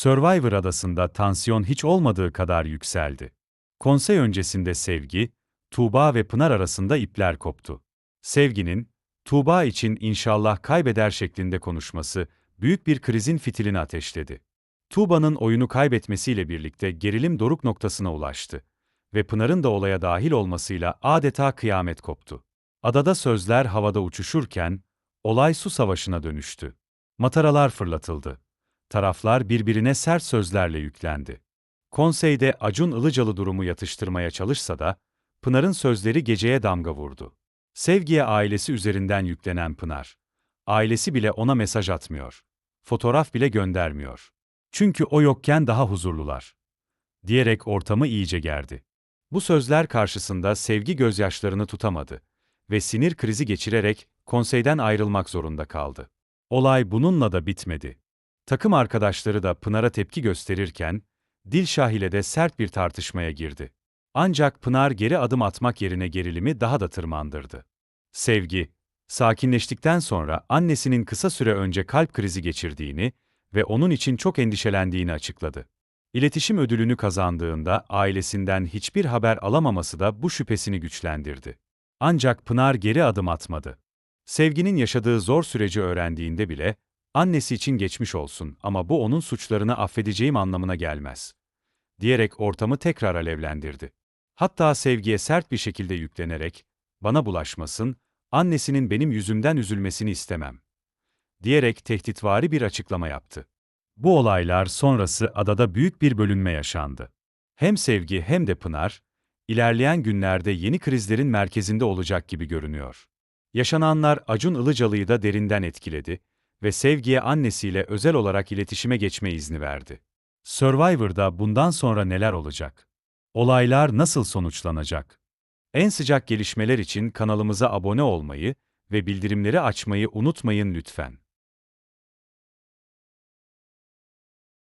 Survivor adasında tansiyon hiç olmadığı kadar yükseldi. Konsey öncesinde Sevgi, Tuğba ve Pınar arasında ipler koptu. Sevgi'nin, Tuğba için inşallah kaybeder şeklinde konuşması, büyük bir krizin fitilini ateşledi. Tuğba'nın oyunu kaybetmesiyle birlikte gerilim doruk noktasına ulaştı ve Pınar'ın da olaya dahil olmasıyla adeta kıyamet koptu. Adada sözler havada uçuşurken, olay su savaşına dönüştü. Mataralar fırlatıldı. Taraflar birbirine sert sözlerle yüklendi. Konseyde Acun Ilıcalı durumu yatıştırmaya çalışsa da, Pınar'ın sözleri geceye damga vurdu. Sevgiye ailesi üzerinden yüklenen Pınar. Ailesi bile ona mesaj atmıyor. Fotoğraf bile göndermiyor. Çünkü o yokken daha huzurlular. Diyerek ortamı iyice gerdi. Bu sözler karşısında sevgi gözyaşlarını tutamadı ve sinir krizi geçirerek konseyden ayrılmak zorunda kaldı. Olay bununla da bitmedi. Takım arkadaşları da Pınar'a tepki gösterirken, Dilşah ile de sert bir tartışmaya girdi. Ancak Pınar geri adım atmak yerine gerilimi daha da tırmandırdı. Sevgi, sakinleştikten sonra annesinin kısa süre önce kalp krizi geçirdiğini ve onun için çok endişelendiğini açıkladı. İletişim ödülünü kazandığında ailesinden hiçbir haber alamaması da bu şüphesini güçlendirdi. Ancak Pınar geri adım atmadı. Sevginin yaşadığı zor süreci öğrendiğinde bile, annesi için geçmiş olsun ama bu onun suçlarını affedeceğim anlamına gelmez. Diyerek ortamı tekrar alevlendirdi. Hatta sevgiye sert bir şekilde yüklenerek, bana bulaşmasın, annesinin benim yüzümden üzülmesini istemem. Diyerek tehditvari bir açıklama yaptı. Bu olaylar sonrası adada büyük bir bölünme yaşandı. Hem Sevgi hem de Pınar, ilerleyen günlerde yeni krizlerin merkezinde olacak gibi görünüyor. Yaşananlar Acun Ilıcalı'yı da derinden etkiledi ve Sevgi'ye annesiyle özel olarak iletişime geçme izni verdi. Survivor'da bundan sonra neler olacak? Olaylar nasıl sonuçlanacak? En sıcak gelişmeler için kanalımıza abone olmayı ve bildirimleri açmayı unutmayın lütfen.